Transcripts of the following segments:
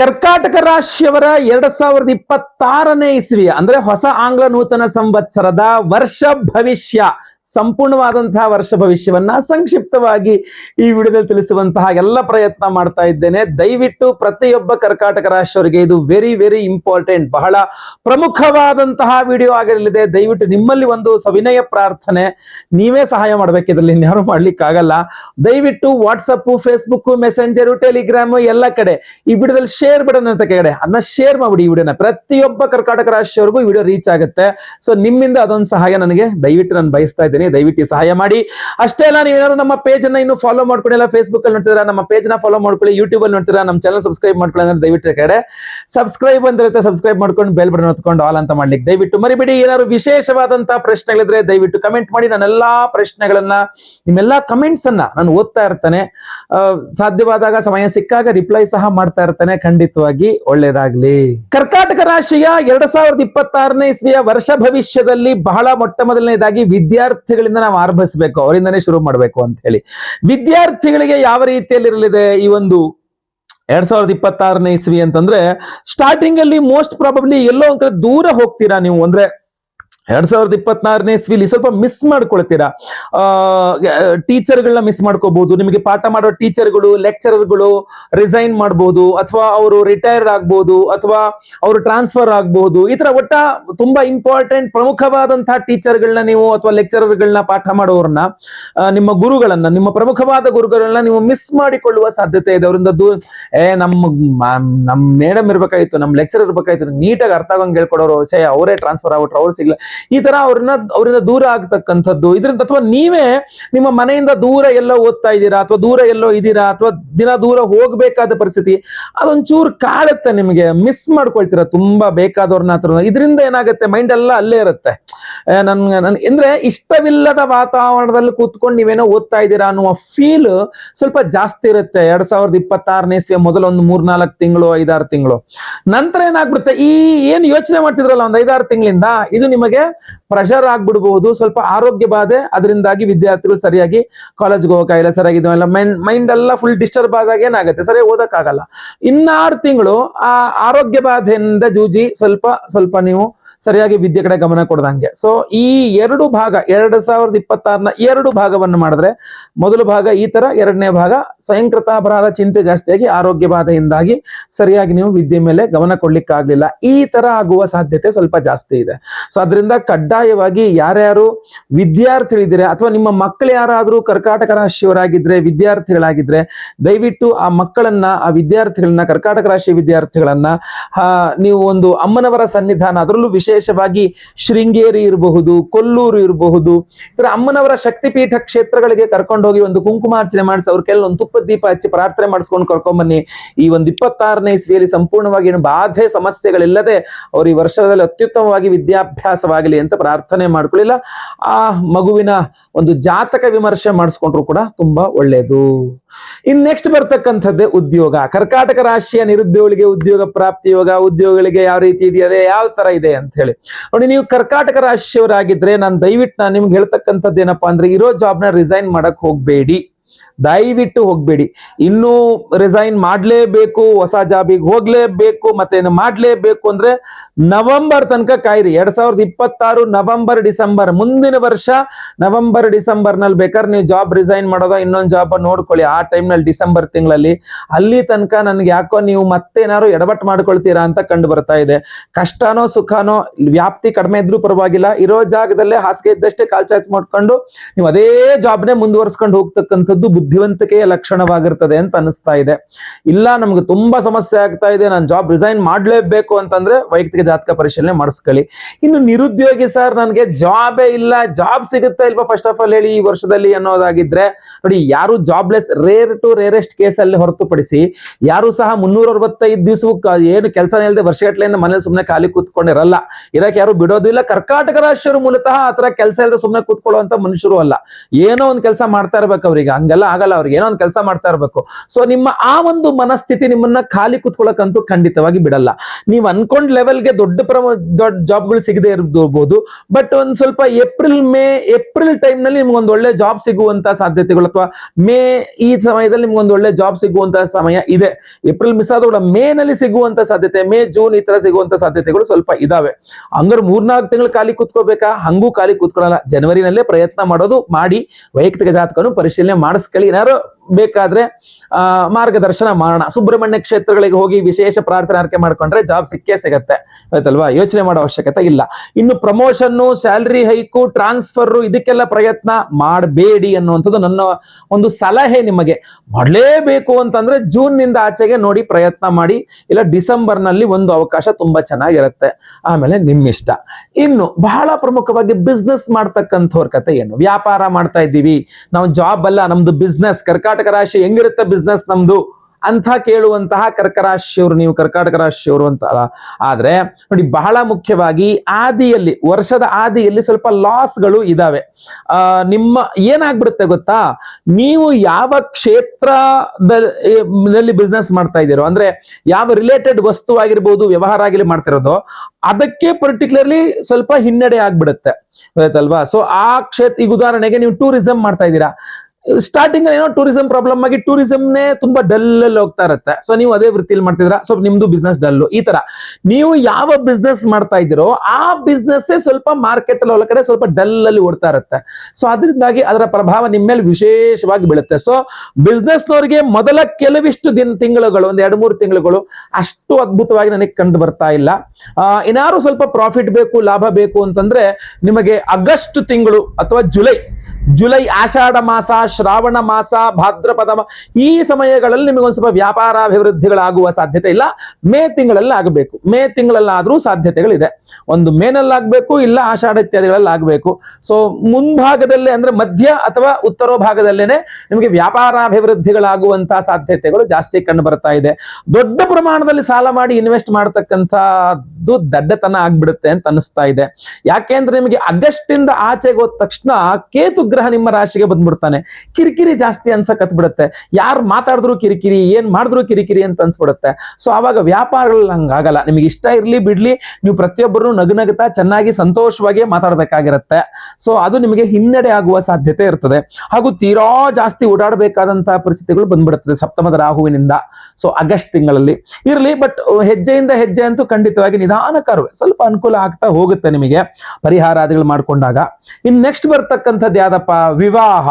ಕರ್ಕಾಟಕ ರಾಶಿಯವರ ಎರಡ್ ಸಾವಿರದ ಇಪ್ಪತ್ತಾರನೇ ಇಸ್ವಿ ಅಂದ್ರೆ ಹೊಸ ಆಂಗ್ಲ ನೂತನ ಸಂವತ್ಸರದ ವರ್ಷ ಭವಿಷ್ಯ. ಸಂಪೂರ್ಣವಾದಂತಹ ವರ್ಷ ಭವಿಷ್ಯವನ್ನ ಸಂಕ್ಷಿಪ್ತವಾಗಿ ಈ ವಿಡಿಯೋದಲ್ಲಿ ತಿಳಿಸುವಂತಹ ಎಲ್ಲ ಪ್ರಯತ್ನ ಮಾಡ್ತಾ ಇದ್ದೇನೆ. ದಯವಿಟ್ಟು ಪ್ರತಿಯೊಬ್ಬ ಕರ್ಕಾಟಕ ರಾಶಿಯವರಿಗೆ ಇದು ವೆರಿ ವೆರಿ ಇಂಪಾರ್ಟೆಂಟ್ ಬಹಳ ಪ್ರಮುಖವಾದಂತಹ ವಿಡಿಯೋ ಆಗಿರಲಿದೆ. ದಯವಿಟ್ಟು ನಿಮ್ಮಲ್ಲಿ ಒಂದು ಸವಿನಯ ಪ್ರಾರ್ಥನೆ, ನೀವೇ ಸಹಾಯ ಮಾಡ್ಬೇಕು. ಇದರಲ್ಲಿ ಇನ್ಯಾರು ಮಾಡ್ಲಿಕ್ಕಾಗಲ್ಲ. ದಯವಿಟ್ಟು ವಾಟ್ಸಪ್ ಫೇಸ್ಬುಕ್ ಮೆಸೆಂಜರ್ ಟೆಲಿಗ್ರಾಮ್ ಎಲ್ಲ ಕಡೆ ಈ ವಿಡಿಯೋದಲ್ಲಿ ಶೇರ್ ಬಟನ್ ಅಂತ ಕೆಳಗಡೆ ಅದನ್ನ ಶೇರ್ ಮಾಡ್ಬಿಡಿ ಈ ವಿಡಿಯೋನ. ಪ್ರತಿಯೊಬ್ಬ ಕರ್ಕಾಟಕ ರಾಶಿಯವರೆಗೂ ಈ ವಿಡಿಯೋ ರೀಚ್ ಆಗುತ್ತೆ. ಸೊ ನಿಮ್ಮಿಂದ ಅದೊಂದು ಸಹಾಯ ನನಗೆ. ದಯವಿಟ್ಟು ನಾನು ಬಯಸ್ತಾ ಇದ್ದೀನಿ, ದಯವಿಟ್ಟು ಸಹಾಯ ಮಾಡಿ. ಅಷ್ಟೇ ಅಲ್ಲ, ನೀವೇನಾದ್ರು ನಮ್ಮ ಪೇಜ್ ಅನ್ನ ಇನ್ನು ಫಾಲೋ ಮಾಡ್ಕೊಂಡಿಲ್ಲ ಫೇಸ್ಬುಕ್ ಅಲ್ಲಿ ನೋಡ್ತೀರಾ, ನಮ್ಮ ಪೇಜ್ನ ಫಾಲೋ ಮಾಡ್ಕೊಳ್ಳಿ ಯೂಟ್ಯೂಬ್ ಅಲ್ಲಿ ನೋಡ್ತೀರಾ, ನಮ್ಮ ಚಾನಲ್ ಸಬ್ಸ್ಕ್ರೈಬ್ ಮಾಡ್ಕೊಳ್ಳಿ ಅಂದ್ರೆ ದಯವಿಟ್ಟು ಕಡೆ. ಸಬ್ಸ್ಕ್ರೈಬ್ ಬಂದಿರುತ್ತೆ ಸಬ್ಸ್ಕ್ರೈಬ್ ಮಾಡ್ಕೊಂಡು ಬೆಲ್ ಬಟನ್ ಹೊತ್ಕೊಂಡು ಆಲ್ ಅಂತ ಮಾಡ್ಲಿಕ್ಕೆ ದಯವಿಟ್ಟು ಮರಿಬೇಡಿ. ಏನಾದ್ರು ವಿಶೇಷವಾದಂತಹ ಪ್ರಶ್ನೆಗಳಿದ್ರೆ ದಯವಿಟ್ಟು ಕಮೆಂಟ್ ಮಾಡಿ. ನನ್ನೆಲ್ಲಾ ಪ್ರಶ್ನೆಗಳನ್ನ, ನಿಮ್ಮೆಲ್ಲಾ ಕಮೆಂಟ್ಸ್ ಅನ್ನ ನಾನು ಓದ್ತಾ ಇರ್ತಾನೆ. ಸಾಧ್ಯವಾದಾಗ ಸಮಯ ಸಿಕ್ಕಾಗ ರಿಪ್ಲೈ ಸಹ ಮಾಡ್ತಾ ಇರ್ತಾನೆ. ಖಂಡಿತವಾಗಿ ಒಳ್ಳೇದಾಗ್ಲಿ. ಕರ್ನಾಟಕ ರಾಶಿಯ ಎರಡ್ ಸಾವಿರದ ಇಪ್ಪತ್ತಾರನೇ ಇಸ್ವಿಯ ವರ್ಷ ಭವಿಷ್ಯದಲ್ಲಿ ಬಹಳ ಮೊಟ್ಟ ಮೊದಲನೇದಾಗಿ ವಿದ್ಯಾರ್ಥಿಗಳಿಂದ ನಾವು ಆರಂಭಿಸಬೇಕು, ಅವರಿಂದನೇ ಶುರು ಮಾಡಬೇಕು ಅಂತ ಹೇಳಿ. ವಿದ್ಯಾರ್ಥಿಗಳಿಗೆ ಯಾವ ರೀತಿಯಲ್ಲಿರಲಿದೆ ಈ ಒಂದು ಎರಡ್ ಸಾವಿರದ ಇಪ್ಪತ್ತಾರನೇ ಇಸ್ವಿ ಅಂತಂದ್ರೆ ಸ್ಟಾರ್ಟಿಂಗ್ ಅಲ್ಲಿ ಮೋಸ್ಟ್ ಪ್ರಾಬಬ್ಲಿ ಎಲ್ಲೋ ಒಂದ್ ಕಡೆ ದೂರ ಹೋಗ್ತೀರಾ ನೀವು? ಅಂದ್ರೆ ಎರಡ್ ಸಾವಿರದ ಇಪ್ಪತ್ನಾರನೇ ಇಸ್ವಿಲಿ ಸ್ವಲ್ಪ ಮಿಸ್ ಮಾಡ್ಕೊಳ್ತೀರಾ? ಟೀಚರ್ಗಳನ್ನ ಮಿಸ್ ಮಾಡ್ಕೋಬಹುದು ನಿಮಗೆ ಪಾಠ ಮಾಡೋ ಟೀಚರ್ಗಳು ಲೆಕ್ಚರರ್ಗಳು ರಿಸೈನ್ ಮಾಡಬಹುದು ಅಥವಾ ಅವರು ರಿಟೈರ್ಡ್ ಆಗ್ಬಹುದು ಅಥವಾ ಅವರು ಟ್ರಾನ್ಸ್ಫರ್ ಆಗ್ಬಹುದು ಈ ತರ ಒಟ್ಟ ತುಂಬಾ ಇಂಪಾರ್ಟೆಂಟ್ ಪ್ರಮುಖವಾದಂತಹ ಟೀಚರ್ಗಳನ್ನ ನೀವು ಅಥವಾ ಲೆಕ್ಚರರ್ಗಳನ್ನ ಪಾಠ ಮಾಡೋರನ್ನ ನಿಮ್ಮ ಗುರುಗಳನ್ನ, ನಿಮ್ಮ ಪ್ರಮುಖವಾದ ಗುರುಗಳನ್ನ ನೀವು ಮಿಸ್ ಮಾಡಿಕೊಳ್ಳುವ ಸಾಧ್ಯತೆ ಇದೆ. ಅವರಿಂದ ದೂ ಏ ನಮ್ಮ ನಮ್ ಮೇಡಮ್ ಇರ್ಬೇಕಾಯ್ತು, ನಮ್ ಲೆಕ್ಚರ್ ಇರ್ಬೇಕಾಯ್ತು ನೀಟಾಗಿ ಅರ್ಥ ಆಗಂಗ್ ಹೇಳ್ಕೊಡೋರು ಅವರೇ ಟ್ರಾನ್ಸ್ಫರ್ ಆಗ್ಬಿಟ್ರು ಅವ್ರು ಸಿಗ್ಲ ಈ ತರ ಅವ್ರನ್ನ, ಅವರಿಂದ ದೂರ ಆಗ್ತಕ್ಕಂಥದ್ದು. ಇದರಿಂದ ಅಥವಾ ನೀವೇ ನಿಮ್ಮ ಮನೆಯಿಂದ ದೂರ ಎಲ್ಲೋ ಓದ್ತಾ ಇದ್ದೀರಾ, ಅಥವಾ ದೂರ ಎಲ್ಲೋ ಇದ್ದೀರಾ, ಅಥವಾ ದಿನ ದೂರ ಹೋಗ್ಬೇಕಾದ ಪರಿಸ್ಥಿತಿ, ಅದೊಂಚೂರು ಕಾಡುತ್ತೆ ನಿಮಗೆ. ಮಿಸ್ ಮಾಡ್ಕೊಳ್ತೀರಾ ತುಂಬಾ ಬೇಕಾದವ್ರನ್ನ ಹತ್ರ. ಇದರಿಂದ ಏನಾಗುತ್ತೆ? ಮೈಂಡ್ ಎಲ್ಲ ಅಲ್ಲೇ ಇರುತ್ತೆ. ನನ್ಗೆ ನನ್ ಅಂದ್ರೆ ಇಷ್ಟವಿಲ್ಲದ ವಾತಾವರಣದಲ್ಲಿ ಕೂತ್ಕೊಂಡು ನೀವೇನೋ ಓದ್ತಾ ಇದ್ದೀರಾ ಅನ್ನುವ ಫೀಲ್ ಸ್ವಲ್ಪ ಜಾಸ್ತಿ ಇರುತ್ತೆ. ಎರಡ್ ಸಾವಿರದ ಇಪ್ಪತ್ತಾರನೇ ಮೊದಲ ಒಂದು ಮೂರ್ನಾಲ್ಕು ತಿಂಗಳು, ಐದಾರು ತಿಂಗಳು. ನಂತರ ಏನಾಗ್ಬಿಡುತ್ತೆ? ಈ ಏನ್ ಯೋಚನೆ ಮಾಡ್ತಿದ್ರಲ್ಲ, ಒಂದ್ ಐದಾರು ತಿಂಗಳಿಂದ, ಇದು ನಿಮಗೆ ಪ್ರೆಷರ್ ಆಗ್ಬಿಡ್ಬಹುದು ಸ್ವಲ್ಪ ಆರೋಗ್ಯ ಬಾಧೆ, ಅದರಿಂದಾಗಿ ವಿದ್ಯಾರ್ಥಿಗಳು ಸರಿಯಾಗಿ ಕಾಲೇಜ್ಗೆ ಹೋಗಕ್ಕಾಗಿಲ್ಲ. ಸರಿಯಾಗಿ ಇದು ಮೈಂಡ್ ಮೈಂಡ್ ಎಲ್ಲ ಫುಲ್ ಡಿಸ್ಟರ್ಬ್ ಆದಾಗ ಏನಾಗುತ್ತೆ? ಸರಿ ಓದಕ್ಕಾಗಲ್ಲ. ಇನ್ನಾರು ತಿಂಗಳು ಆ ಆರೋಗ್ಯ ಬಾಧೆಯಿಂದ ಜೂಜಿ ಸ್ವಲ್ಪ ಸ್ವಲ್ಪ ನೀವು ಸರಿಯಾಗಿ ವಿದ್ಯೆ ಕಡೆ ಗಮನ ಕೊಡದಂಗೆ. ಸೊ ಈ ಎರಡು ಭಾಗ, ಎರಡು ಸಾವಿರದ ಇಪ್ಪತ್ತಾರನ ಎರಡು ಭಾಗವನ್ನು ಮಾಡಿದ್ರೆ ಮೊದಲು ಭಾಗ ಈ ತರ, ಎರಡನೇ ಭಾಗ ಸ್ವಯಂಕೃತ ಅಪರಾಧ ಚಿಂತೆ ಜಾಸ್ತಿಯಾಗಿ ಆರೋಗ್ಯ ಬಾಧೆಯಿಂದಾಗಿ ಸರಿಯಾಗಿ ನೀವು ವಿದ್ಯೆ ಮೇಲೆ ಗಮನ ಕೊಡ್ಲಿಕ್ಕಾಗ್ಲಿಲ್ಲ. ಈ ತರ ಆಗುವ ಸಾಧ್ಯತೆ ಸ್ವಲ್ಪ ಜಾಸ್ತಿ ಇದೆ. ಸೊ ಅದರಿಂದ ಕಡ್ಡಾಯವಾಗಿ ಯಾರ್ಯಾರು ವಿದ್ಯಾರ್ಥಿಗಳಿದ್ರೆ ಅಥವಾ ನಿಮ್ಮ ಮಕ್ಕಳು ಯಾರಾದರೂ ಕರ್ಕಾಟಕ ರಾಶಿಯವರಾಗಿದ್ರೆ, ವಿದ್ಯಾರ್ಥಿಗಳಾಗಿದ್ರೆ, ದಯವಿಟ್ಟು ಆ ಮಕ್ಕಳನ್ನ, ಆ ವಿದ್ಯಾರ್ಥಿಗಳನ್ನ, ಕರ್ಕಾಟಕ ರಾಶಿ ವಿದ್ಯಾರ್ಥಿಗಳನ್ನ ನೀವು ಒಂದು ಅಮ್ಮನವರ ಸನ್ನಿಧಾನ, ಅದರಲ್ಲೂ ವಿಶೇಷವಾಗಿ ಶೃಂಗೇರಿ ಇರಬಹುದು, ಕೊಲ್ಲೂರು ಇರಬಹುದು ಇದರ ಅಮ್ಮನವರ ಶಕ್ತಿಪೀಠ ಕ್ಷೇತ್ರಗಳಿಗೆ ಕರ್ಕೊಂಡೋಗಿ ಒಂದು ಕುಂಕುಮಾರ್ಚನೆ ಮಾಡಿಸಿ, ಅವ್ರ ಕೆಲವೊಂದು ಒಂದು ತುಪ್ಪದ ದೀಪ ಹಚ್ಚಿ ಪ್ರಾರ್ಥನೆ ಮಾಡಿಸ್ಕೊಂಡು ಕರ್ಕೊಂಬನ್ನಿ. ಈ ಒಂದು ಇಪ್ಪತ್ತಾರನೇ ಇಸ್ವಿಯಲ್ಲಿ ಸಂಪೂರ್ಣವಾಗಿ ಏನು ಬಾಧೆ, ಸಮಸ್ಯೆಗಳಿಲ್ಲದೆ ಅವರು ಈ ವರ್ಷದಲ್ಲಿ ಅತ್ಯುತ್ತಮವಾಗಿ ವಿದ್ಯಾಭ್ಯಾಸವಾಗಲಿ ಅಂತ ಪ್ರಾರ್ಥನೆ ಮಾಡ್ಕೊಳ್ಳಿಲ್ಲ. ಆ ಮಗುವಿನ ಒಂದು ಜಾತಕ ವಿಮರ್ಶೆ ಮಾಡಿಸ್ಕೊಂಡ್ರು ಕೂಡ ತುಂಬಾ ಒಳ್ಳೆಯದು ಇನ್ ನೆಕ್ಸ್ಟ್ ಬರ್ತಕ್ಕಂಥದ್ದೇ ಉದ್ಯೋಗ. ಕರ್ಕಾಟಕ ರಾಶಿಯ ನಿರುದ್ಯೋಗಿಗೆ ಉದ್ಯೋಗ ಪ್ರಾಪ್ತಿ ಯೋಗ, ಉದ್ಯೋಗಿಗಳಿಗೆ ಯಾವ ರೀತಿ ಇದೆಯದೆ ಯಾವ ತರ ಇದೆ ಅಂತ ಹೇಳಿ. ನೋಡಿ, ನೀವು ಕರ್ಕಾಟಕ ರಾಶಿಯವರಾಗಿದ್ರೆ ನಾನು ದಯವಿಟ್ಟು ನಾನು ನಿಮ್ಗೆ ಹೇಳ್ತಕ್ಕಂಥದ್ದು ಏನಪ್ಪಾ ಅಂದ್ರೆ, ಇರೋ ಜಾಬ್ನ ರಿಸೈನ್ ಮಾಡಕ್ ಹೋಗ್ಬೇಡಿ. ದಯವಿಟ್ಟು ಹೋಗ್ಬೇಡಿ. ಇನ್ನೂ ರಿಸೈನ್ ಮಾಡಲೇಬೇಕು, ಹೊಸ ಜಾಬಿಗೆ ಹೋಗ್ಲೇಬೇಕು ಮತ್ತೆ ಮಾಡಲೇಬೇಕು ಅಂದ್ರೆ ನವೆಂಬರ್ ತನಕ ಕಾಯಿರಿ. ಎರಡ್ ಸಾವಿರದ ಇಪ್ಪತ್ತಾರು ನವೆಂಬರ್, ಡಿಸೆಂಬರ್ ಮುಂದಿನ ವರ್ಷ ನವೆಂಬರ್ ಡಿಸೆಂಬರ್ನಲ್ಲಿ ಬೇಕಾದ್ರೆ ನೀವು ಜಾಬ್ ರಿಸೈನ್ ಮಾಡೋದ, ಇನ್ನೊಂದು ಜಾಬ್ ನೋಡ್ಕೊಳ್ಳಿ. ಆ ಟೈಮ್ನಲ್ಲಿ ಡಿಸೆಂಬರ್ ತಿಂಗಳಲ್ಲಿ ಅಲ್ಲಿ ತನಕ ನನ್ಗೆ ಯಾಕೋ ನೀವು ಮತ್ತೇನಾದ್ರು ಎಡವಟ್ ಮಾಡ್ಕೊಳ್ತೀರಾ ಅಂತ ಕಂಡು ಬರ್ತಾ ಇದೆ. ಕಷ್ಟನೋ ಸುಖನೋ ವ್ಯಾಪ್ತಿ ಕಡಿಮೆ ಇದ್ರೂ ಪರವಾಗಿಲ್ಲ. ಇರೋ ಜಾಗದಲ್ಲೇ ಹಾಸಿಗೆ ಇದ್ದಷ್ಟೇ ಕಾಲ್ ಚಾರ್ಜ್ ಮಾಡ್ಕೊಂಡು ನೀವು ಅದೇ ಜಾಬ್ನೇ ಮುಂದುವರ್ಸ್ಕೊಂಡು ಹೋಗ್ತಕ್ಕಂಥದ್ದು ಬುದ್ಧಿವಂತಿಕೆಯ ಲಕ್ಷಣವಾಗಿರ್ತದೆ ಅಂತ ಅನಿಸ್ತಾ ಇದೆ. ಇಲ್ಲ, ನಮ್ಗೆ ತುಂಬಾ ಸಮಸ್ಯೆ ಆಗ್ತಾ ಇದೆ, ನಾನು ಜಾಬ್ ರಿಸೈನ್ ಮಾಡ್ಲೇಬೇಕು ಅಂತಂದ್ರೆ ವೈಯಕ್ತಿಕ ಜಾತಕ ಪರಿಶೀಲನೆ ಮಾಡಿಸ್ಕೊಳ್ಳಿ. ಇನ್ನು ನಿರುದ್ಯೋಗಿ ಸರ್ ನನಗೆ ಜಾಬೇ ಇಲ್ಲ ಜಾಬ್ ಸಿಗುತ್ತಾ ಇಲ್ವಾ ಫಸ್ಟ್ ಆಫ್ ಆಲ್ ಹೇಳಿ ಈ ವರ್ಷದಲ್ಲಿ ಅನ್ನೋದಾಗಿದ್ರೆ, ನೋಡಿ ಯಾರು jobless rare to rarest case ಅಲ್ಲಿ ಹೊರತುಪಡಿಸಿ, ಯಾರು ಸಹ ಮುನ್ನೂರ ಅರವತ್ತೈದು ದಿವಸಕ್ಕೆ ಏನು ಕೆಲಸ ಇಲ್ಲದೆ ವರ್ಷಗಟ್ಟಲೆಯಿಂದ ಮನೇಲಿ ಸುಮ್ಮನೆ ಖಾಲಿ ಕೂತ್ಕೊಂಡಿರಲ್ಲ. ಇರಕ್ಕೆ ಯಾರು ಬಿಡೋದಿಲ್ಲ ಕರ್ಕಾಟಕ ರಾಶಿಯವರು ಮೂಲತಃ ಆತರ ಕೆಲಸ ಇಲ್ಲದೆ ಸುಮ್ಮನೆ ಕೂತ್ಕೊಳ್ಳುವಂತ ಮನುಷ್ಯರು ಅಲ್ಲ. ಏನೋ ಒಂದು ಕೆಲಸ ಮಾಡ್ತಾ ಇರ್ಬೇಕು ಅವ್ರಿಗೆ, ಹಂಗೆಲ್ಲ ಆಗಲ್ಲ, ಅವ್ರಿಗೆ ಏನೋ ಒಂದು ಕೆಲಸ ಮಾಡ್ತಾ ಇರ್ಬೇಕು. ಸೊ ನಿಮ್ಮ ಆ ಒಂದು ಮನಸ್ಥಿತಿ ನಿಮ್ಮನ್ನ ಖಾಲಿ ಕುತ್ಕೊಳ್ಳೋಕಂತೂ ಖಂಡಿತವಾಗಿ ಬಿಡಲ್ಲ. ನೀವು ಅನ್ಕೊಂಡ್ ಲೆವೆಲ್ಗೆ ದೊಡ್ಡ ಪ್ರಮ, ದೊಡ್ಡ ಜಾಬ್ಗಳು ಸಿಗದೆ ಇರಬಹುದು ಬಟ್ ಒಂದ್ ಸ್ವಲ್ಪ ಏಪ್ರಿಲ್, ಮೇ, ಏಪ್ರಿಲ್ ಟೈಮ್ನಲ್ಲಿ ನಿಮ್ಗೆ ಒಂದು ಒಳ್ಳೆ ಜಾಬ್ ಸಿಗುವಂತ ಸಾಧ್ಯತೆಗಳು, ಅಥವಾ ಮೇ ಈ ಸಮಯದಲ್ಲಿ ನಿಮ್ಗೆ ಒಂದು ಒಳ್ಳೆ ಜಾಬ್ ಸಿಗುವಂತ ಸಮಯ ಇದೆ. ಏಪ್ರಿಲ್ ಮಿಸ್ ಆದ ಮೇ ನಲ್ಲಿ ಸಿಗುವಂತ ಸಾಧ್ಯತೆ, ಮೇ, ಜೂನ್ ಈ ತರ ಸಿಗುವಂತ ಸಾಧ್ಯತೆಗಳು ಸ್ವಲ್ಪ ಇದಾವೆ. ಹಂಗಾರೆ ಮೂರ್ನಾಲ್ಕು ತಿಂಗಳು ಖಾಲಿ ಕೂತ್ಕೋಬೇಕಾ? ಹಂಗೂ ಖಾಲಿ ಕೂತ್ಕೊಳ್ಳಲ್ಲ. ಜನವರಿನಲ್ಲೇ ಪ್ರಯತ್ನ ಮಾಡೋದು, ಮಾಡಿ ವೈಯಕ್ತಿಕ ಜಾತಕನು ಪರಿಶೀಲನೆ ಮಾಡಿಸ್ಕೊಳ್ಳಿ. ಏನಾದ್ರು ಬೇಕಾದ್ರೆ ಮಾರ್ಗದರ್ಶನ ಮಾಡೋಣ. ಸುಬ್ರಹ್ಮಣ್ಯ ಕ್ಷೇತ್ರಗಳಿಗೆ ಹೋಗಿ ವಿಶೇಷ ಪ್ರಾರ್ಥನೆ ಆರ್ಕೆ ಮಾಡ್ಕೊಂಡ್ರೆ ಜಾಬ್ ಸಿಕ್ಕೇ ಸಿಗತ್ತೆ. ಆಯ್ತಲ್ವಾ ಯೋಚನೆ ಮಾಡೋ ಅವಶ್ಯಕತೆ ಇಲ್ಲ. ಇನ್ನು ಪ್ರಮೋಷನ್ ಸ್ಯಾಲರಿ ಹೈಕು ಟ್ರಾನ್ಸ್ಫರ್ ಇದಕ್ಕೆಲ್ಲ ಪ್ರಯತ್ನ ಮಾಡಬೇಡಿ ಅನ್ನುವಂಥದ್ದು ನನ್ನ ಒಂದು ಸಲಹೆ ನಿಮಗೆ. ಮಾಡಲೇಬೇಕು ಅಂತಂದ್ರೆ ಜೂನ್ನಿಂದ ಆಚೆಗೆ ನೋಡಿ ಪ್ರಯತ್ನ ಮಾಡಿ, ಇಲ್ಲ ಡಿಸೆಂಬರ್ನಲ್ಲಿ ಒಂದು ಅವಕಾಶ ತುಂಬಾ ಚೆನ್ನಾಗಿರುತ್ತೆ. ಆಮೇಲೆ ನಿಮ್ಮಿಷ್ಟ. ಇನ್ನು ಬಹಳ ಪ್ರಮುಖವಾಗಿ ಬಿಸ್ನೆಸ್ ಮಾಡ್ತಕ್ಕಂಥವ್ರ ಕತೆ ಏನು? ವ್ಯಾಪಾರ ಮಾಡ್ತಾ ಇದ್ದೀವಿ. ನಾವು ಜಾಬ್ ಅಲ್ಲ, ನಮ್ದು ಬಿಸ್ನೆಸ್ ಕರ್ಕಾಟಕ ರಾಶಿ ಹೆಂಗಿರುತ್ತೆ ಬಿಸ್ನೆಸ್ ನಮ್ದು ಅಂತ ಕೇಳುವಂತಹ ಕರ್ಕ ರಾಶಿಯವರು ನೀವು ಕರ್ಕಾಟಕ ರಾಶಿಯವರು ಅಂತ. ಆದ್ರೆ ನೋಡಿ ಬಹಳ ಮುಖ್ಯವಾಗಿ ಆದಿಯಲ್ಲಿ, ವರ್ಷದ ಆದಿಯಲ್ಲಿ ಸ್ವಲ್ಪ ಲಾಸ್ಗಳು ಇದಾವೆ. ಆ, ನಿಮ್ಮ ಏನಾಗ್ಬಿಡುತ್ತೆ ಗೊತ್ತಾ? ನೀವು ಯಾವ ಕ್ಷೇತ್ರದಲ್ಲಿ ಬಿಸ್ನೆಸ್ ಮಾಡ್ತಾ ಇದ್ದೀರೋ, ಅಂದ್ರೆ ಯಾವ ರಿಲೇಟೆಡ್ ವಸ್ತು ಆಗಿರ್ಬೋದು, ವ್ಯವಹಾರ ಆಗಿರ್ಲಿ ಮಾಡ್ತಿರೋದು, ಅದಕ್ಕೆ ಪರ್ಟಿಕ್ಯುಲರ್ಲಿ ಸ್ವಲ್ಪ ಹಿನ್ನಡೆ ಆಗ್ಬಿಡುತ್ತೆ. ಗೊತ್ತಲ್ವಾ ಸೊ ಆ ಕ್ಷೇತ್ರ, ಈಗ ಉದಾಹರಣೆಗೆ ನೀವು ಟೂರಿಸಂ ಮಾಡ್ತಾ ಇದ್ದೀರಾ. ಸ್ಟಾರ್ಟಿಂಗ್ ಏನೋ ಟೂರಿಸಂ ಪ್ರಾಬ್ಲಮ್ ಆಗಿ ಟೂರಿಸಂನೇ ತುಂಬಾ ಡಲ್ ಅಲ್ಲಿ ಹೋಗ್ತಾ ಇರುತ್ತೆ. ಸೊ ನೀವು ಅದೇ ವೃತ್ತಿಯಲ್ಲಿ ಮಾಡ್ತಿದ್ರ ಸೊ ನಿಮ್ದು ಬಿಸ್ನೆಸ್ ಡಲ್ಲು ಈ ತರ. ನೀವು ಯಾವ ಬಿಸ್ನೆಸ್ ಮಾಡ್ತಾ ಇದ್ದೀರೋ, ಆ ಬಿಸ್ನೆಸ್ ಸ್ವಲ್ಪ ಮಾರ್ಕೆಟ್ ಅಲ್ಲಿ ಒಳಗಡೆ ಸ್ವಲ್ಪ ಡಲ್ ಅಲ್ಲಿ ಓಡ್ತಾ ಇರುತ್ತೆ. ಸೊ ಅದರಿಂದಾಗಿ ಅದರ ಪ್ರಭಾವ ನಿಮ್ಮ ಮೇಲೆ ವಿಶೇಷವಾಗಿ ಬೀಳುತ್ತೆ. ಸೊ ಬಿಸ್ನೆಸ್ನವರಿಗೆ ಮೊದಲ ಕೆಲವಿಷ್ಟು ದಿನ, ತಿಂಗಳುಗಳು, ಒಂದ್ ಎರಡು ಮೂರು ತಿಂಗಳುಗಳು ಅಷ್ಟು ಅದ್ಭುತವಾಗಿ ನನಗೆ ಕಂಡು ಬರ್ತಾ ಇಲ್ಲ. ಏನಾರು ಸ್ವಲ್ಪ ಪ್ರಾಫಿಟ್ ಬೇಕು, ಲಾಭ ಬೇಕು ಅಂತಂದ್ರೆ ನಿಮಗೆ ಆಗಸ್ಟ್ ತಿಂಗಳು ಅಥವಾ ಜುಲೈ ಜುಲೈ ಆಷಾಢ ಮಾಸ, ಶ್ರಾವಣ ಮಾಸ, ಭಾದ್ರಪದ ಈ ಸಮಯಗಳಲ್ಲಿ ನಿಮಗೆ ಒಂದು ಸ್ವಲ್ಪ ವ್ಯಾಪಾರ ಅಭಿವೃದ್ಧಿಗಳಾಗುವ ಸಾಧ್ಯತೆ ಇಲ್ಲ. ಮೇ ತಿಂಗಳಲ್ಲಿ ಆಗಬೇಕು. ಮೇ ತಿಂಗಳಲ್ಲಾದ್ರೂ ಸಾಧ್ಯತೆಗಳಿದೆ. ಒಂದು ಮೇನಲ್ಲಿ ಆಗ್ಬೇಕು, ಇಲ್ಲ ಆಷಾಢ ಇತ್ಯಾದಿಗಳಲ್ಲಿ ಆಗಬೇಕು. ಸೊ ಮುಂಭಾಗದಲ್ಲೇ ಅಂದ್ರೆ ಮಧ್ಯ ಅಥವಾ ಉತ್ತರ ಭಾಗದಲ್ಲೇನೆ ನಿಮಗೆ ವ್ಯಾಪಾರಾಭಿವೃದ್ಧಿಗಳಾಗುವಂತಹ ಸಾಧ್ಯತೆಗಳು ಜಾಸ್ತಿ ಕಂಡು ಬರ್ತಾ ಇದೆ. ದೊಡ್ಡ ಪ್ರಮಾಣದಲ್ಲಿ ಸಾಲ ಮಾಡಿ ಇನ್ವೆಸ್ಟ್ ಮಾಡತಕ್ಕಂಥದ್ದು ದಡ್ಡತನ ಆಗ್ಬಿಡುತ್ತೆ ಅಂತ ಅನಿಸ್ತಾ ಇದೆ. ಯಾಕೆಂದ್ರೆ ನಿಮಗೆ ಆಗಸ್ಟ್ ಇಂದ ಆಚೆಗೆ ಹೋದ ತಕ್ಷಣ ಕೇತು ಗ್ರಹ ನಿಮ್ಮ ರಾಶಿಗೆ ಬಂದ್ಬಿಡ್ತಾನೆ. ಕಿರಿಕಿರಿ ಜಾಸ್ತಿ ಅನ್ಸಕತ್ ಬಿಡುತ್ತೆ. ಯಾರು ಮಾತಾಡಿದ್ರು ಕಿರಿಕಿರಿ, ಏನ್ ಮಾಡಿದ್ರು ಕಿರಿಕಿರಿ ಅಂತ ಅನ್ಸ್ಬಿಡುತ್ತೆ. ಸೊ ಅವಾಗ ವ್ಯಾಪಾರಗಳಲ್ಲಿ ಹಂಗಾಗಲ್ಲ ನಿಮಗೆ ಇಷ್ಟ ಇರ್ಲಿ, ಬಿಡ್ಲಿ, ನೀವು ಪ್ರತಿಯೊಬ್ಬರು ನಗುನಗುತ್ತಾ ಚೆನ್ನಾಗಿ ಸಂತೋಷವಾಗಿ ಮಾತಾಡ್ಬೇಕಾಗಿರುತ್ತೆ. ಸೊ ಅದು ನಿಮಗೆ ಹಿನ್ನಡೆ ಆಗುವ ಸಾಧ್ಯತೆ ಇರ್ತದೆ. ಹಾಗೂ ತೀರಾ ಜಾಸ್ತಿ ಓಡಾಡಬೇಕಾದಂತಹ ಪರಿಸ್ಥಿತಿಗಳು ಬಂದ್ಬಿಡುತ್ತದೆ ಸಪ್ತಮದ ರಾಹುವಿನಿಂದ. ಸೊ ಆಗಸ್ಟ್ ತಿಂಗಳಲ್ಲಿ. ಇರಲಿ ಬಟ್ ಹೆಜ್ಜೆಯಿಂದ ಹೆಜ್ಜೆ ಅಂತೂ ಖಂಡಿತವಾಗಿ ನಿಧಾನಕರು ಸ್ವಲ್ಪ ಅನುಕೂಲ ಆಗ್ತಾ ಹೋಗುತ್ತೆ ನಿಮಗೆ ಪರಿಹಾರಾದಿಗಳು ಮಾಡ್ಕೊಂಡಾಗ. ಇನ್ ನೆಕ್ಸ್ಟ್ ಬರ್ತಕ್ಕಂಥದ್ದು ಯಾವ್ದಪ್ಪ ವಿವಾಹ.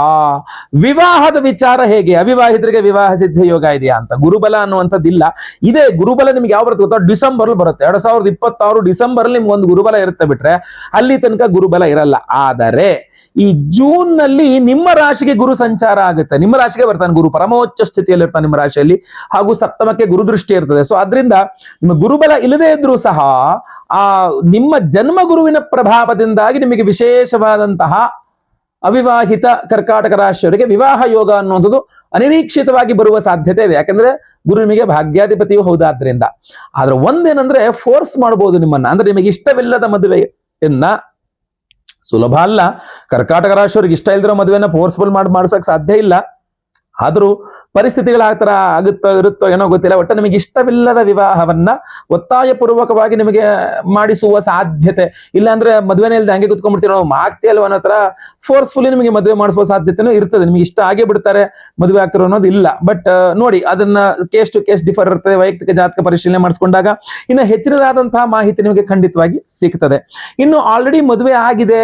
ವಿವಾಹದ ವಿಚಾರ ಹೇಗೆ? ಅವಿವಾಹಿತರಿಗೆ ವಿವಾಹ ಸಿದ್ಧ ಯೋಗ ಇದೆಯಾ ಅಂತ. ಗುರುಬಲ ಅನ್ನುವಂಥದ್ದಿಲ್ಲ. ಇದೆ ಗುರುಬಲ ನಿಮ್ಗೆ ಯಾವ ಬರುತ್ತೆ ಗೊತ್ತಾ? ಡಿಸೆಂಬರ್ ಬರುತ್ತೆ. ಎರಡ್ ಸಾವಿರದ ಇಪ್ಪತ್ತಾರು ಡಿಸೆಂಬರ್ ಅಲ್ಲಿ ನಿಮ್ಗೆ ಒಂದು ಗುರುಬಲ ಇರುತ್ತೆ ಬಿಟ್ರೆ ಅಲ್ಲಿ ತನಕ ಗುರುಬಲ ಇರಲ್ಲ. ಆದರೆ ಈ ಜೂನ್ನಲ್ಲಿ ನಿಮ್ಮ ರಾಶಿಗೆ ಗುರು ಸಂಚಾರ ಆಗುತ್ತೆ. ನಿಮ್ಮ ರಾಶಿಗೆ ಬರ್ತಾನೆ ಗುರು. ಪರಮೋಚ್ಚ ಸ್ಥಿತಿಯಲ್ಲಿ ಇರ್ತಾನೆ ನಿಮ್ಮ ರಾಶಿಯಲ್ಲಿ. ಹಾಗೂ ಸಪ್ತಮಕ್ಕೆ ಗುರು ದೃಷ್ಟಿ ಇರ್ತದೆ. ಸೊ ಅದರಿಂದ ನಿಮ್ಮ ಗುರುಬಲ ಇಲ್ಲದೇ ಇದ್ರೂ ಸಹ ಆ ನಿಮ್ಮ ಜನ್ಮ ಗುರುವಿನ ಪ್ರಭಾವದಿಂದಾಗಿ ನಿಮಗೆ ವಿಶೇಷವಾದಂತಹ ಅವಿವಾಹಿತ ಕರ್ಕಾಟಕ ರಾಶಿಯವರಿಗೆ ವಿವಾಹ ಯೋಗ ಅನ್ನುವಂಥದ್ದು ಅನಿರೀಕ್ಷಿತವಾಗಿ ಬರುವ ಸಾಧ್ಯತೆ ಇದೆ. ಯಾಕಂದ್ರೆ ಗುರು ನಿಮಗೆ ಭಾಗ್ಯಾಧಿಪತಿಯು ಹೌದಾದ್ರಿಂದ. ಆದ್ರೆ ಒಂದೇನಂದ್ರೆ ಫೋರ್ಸ್ ಮಾಡಬಹುದು ನಿಮ್ಮನ್ನ. ಅಂದ್ರೆ ನಿಮಗೆ ಇಷ್ಟವಿಲ್ಲದ ಮದುವೆಯನ್ನ ಸುಲಭ ಅಲ್ಲ. ಕರ್ಕಾಟಕ ರಾಶಿಯವರಿಗೆ ಇಷ್ಟ ಇಲ್ದಿರೋ ಮದುವೆನ ಫೋರ್ಸ್ಫುಲ್ ಮಾಡಿ ಮಾಡ್ಸಕ್ ಸಾಧ್ಯ ಇಲ್ಲ. ಆದ್ರೂ ಪರಿಸ್ಥಿತಿಗಳ ಆ ತರ ಆಗುತ್ತೋ, ಇರುತ್ತೋ ಏನೋ ಗೊತ್ತಿಲ್ಲ. ಒಟ್ಟು ನಿಮಗೆ ಇಷ್ಟವಿಲ್ಲದ ವಿವಾಹವನ್ನ ಒತ್ತಾಯ ಪೂರ್ವಕವಾಗಿ ನಿಮಗೆ ಮಾಡಿಸುವ ಸಾಧ್ಯತೆ. ಇಲ್ಲಾಂದ್ರೆ ಮದುವೆನೇ ಇಲ್ಲದೆ ಹಂಗೆ ಕುತ್ಕೊಂಡ್ಬಿಡ್ತೀರೋ ನಾವು ಅಲ್ವ ಅನ್ನೋ ತರ ಫೋರ್ಸ್ಫುಲಿ ನಿಮಗೆ ಮದುವೆ ಮಾಡಿಸುವ ಸಾಧ್ಯತೆನೂ ಇರ್ತದೆ. ನಿಮಗೆ ಇಷ್ಟ ಆಗೇ ಬಿಡ್ತಾರೆ ಮದುವೆ ಆಗ್ತಿರೋ ಅನ್ನೋದು ಇಲ್ಲ. ಬಟ್ ನೋಡಿ, ಅದನ್ನ ಕೇಸ್ ಟು ಕೇಸ್ ಡಿಫರ್ ಇರ್ತದೆ. ವೈಯಕ್ತಿಕ ಜಾತಕ ಪರಿಶೀಲನೆ ಮಾಡಿಸ್ಕೊಂಡಾಗ ಇನ್ನು ಹೆಚ್ಚಿನದಾದಂತಹ ಮಾಹಿತಿ ನಿಮಗೆ ಖಂಡಿತವಾಗಿ ಸಿಗ್ತದೆ. ಇನ್ನು ಆಲ್ರೆಡಿ ಮದುವೆ ಆಗಿದೆ.